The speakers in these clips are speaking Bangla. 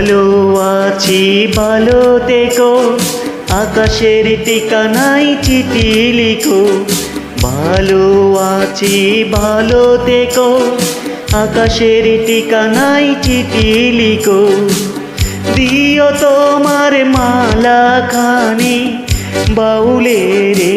ভালো আছি, ভালো দেখো আকাশের ঠিকানাই চিঠি লিখো। ভালো আছি, ভালো দেখো আকাশের ঠিকানাই চিঠি লিখো। দিও তোমার মালা খানি বাউলে রে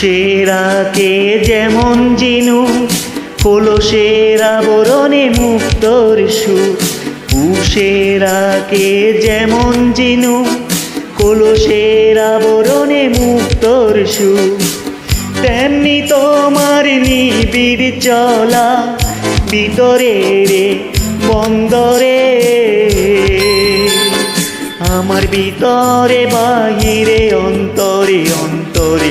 পুষেরাকে যেমন জিনু কলসের আবরণে মুক্তর সুর। পুষেরাকে যেমন জিনু কলসের আবরণে মুক্তর সুর। তেমনি তোমার নিবিড় চলা ভিতরে রে বন্দরে। আমার ভিতরে বাহিরে অন্তরে অন্তরে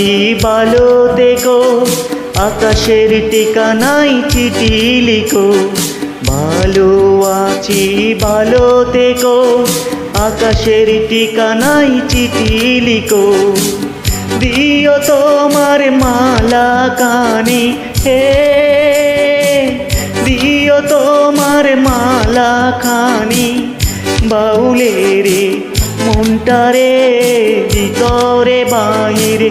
আছি ভালো দেখো, আকাশের ঠিকানাই চিঠি লিখো। ভালো আছি ভালো দেখো, আকাশের ঠিকানাই চিঠি লিখো। দিও তোমার মালা কানে, হে। দিও তোমার মালা খানি বাউলে রে মনটারে, ভিতরে, বাহিরে।